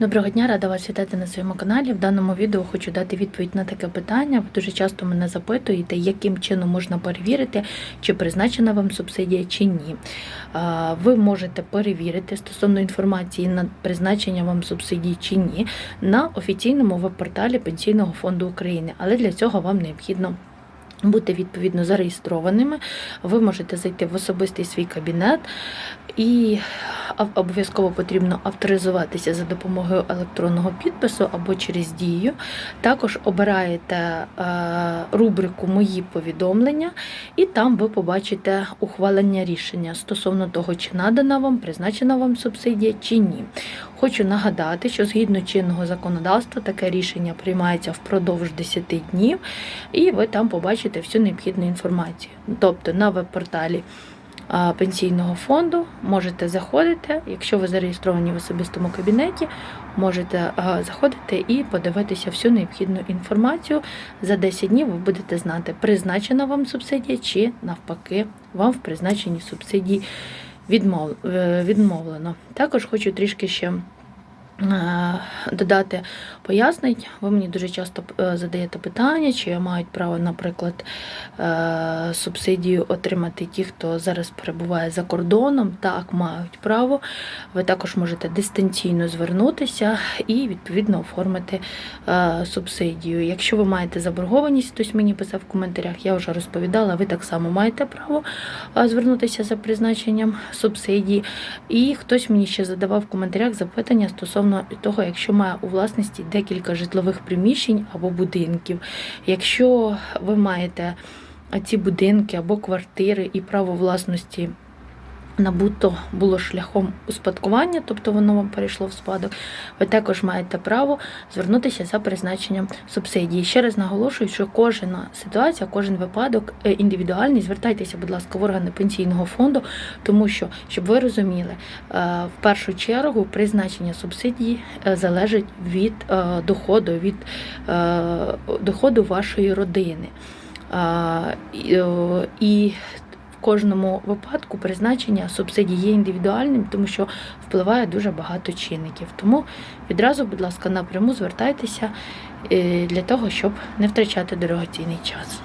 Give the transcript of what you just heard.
Доброго дня, рада вас вітати на своєму каналі. В даному відео хочу дати відповідь на таке питання. Ви дуже часто мене запитуєте, яким чином можна перевірити, чи призначена вам субсидія чи ні. Ви можете перевірити стосовно інформації на призначення вам субсидії чи ні на офіційному веб-порталі Пенсійного фонду України, але для цього вам необхідно. Бути відповідно зареєстрованими, ви можете зайти в особистий свій кабінет і обов'язково потрібно авторизуватися за допомогою електронного підпису або через дію. Також обираєте е, рубрику Мої повідомлення, і там ви побачите ухвалення рішення стосовно того, чи надана вам, призначена вам субсидія чи ні. Хочу нагадати, що згідно чинного законодавства таке рішення приймається впродовж 10 днів, і ви там побачите всю необхідну інформацію. Тобто на веб-порталі пенсійного фонду можете заходити, якщо ви зареєстровані в особистому кабінеті, можете заходити і подивитися всю необхідну інформацію. За 10 днів ви будете знати, призначена вам субсидія чи навпаки вам в призначенні субсидії е, відмовлено. Також хочу трішки ще додати пояснень. Ви мені дуже часто е, задаєте питання, чи мають право, наприклад, е, субсидію отримати ті, хто зараз перебуває за кордоном. Так, мають право. Ви також можете дистанційно звернутися і відповідно оформити е, субсидію. Якщо ви маєте заборгованість, хтось мені писав в коментарях, я вже розповідала, ви так само маєте право е, звернутися за призначенням субсидії. І хтось мені ще задавав в коментарях запитання стосовно того, якщо має у власності декілька житлових приміщень або будинків. Якщо ви маєте ці будинки або квартири і право власності набуто було шляхом успадкування, тобто воно вам перейшло в спадок, ви також маєте право звернутися за призначенням субсидії. Ще раз наголошую, що кожна ситуація, кожен випадок е, індивідуальний. Звертайтеся, будь ласка, в органи пенсійного фонду, тому що, щоб ви розуміли, е, в першу чергу призначення субсидії е, залежить від доходу, від доходу вашої родини. І, кожному випадку призначення субсидій є індивідуальним, тому що впливає дуже багато чинників. Тому відразу, будь ласка, напряму звертайтеся е, для того, щоб не втрачати дорогоцінний час.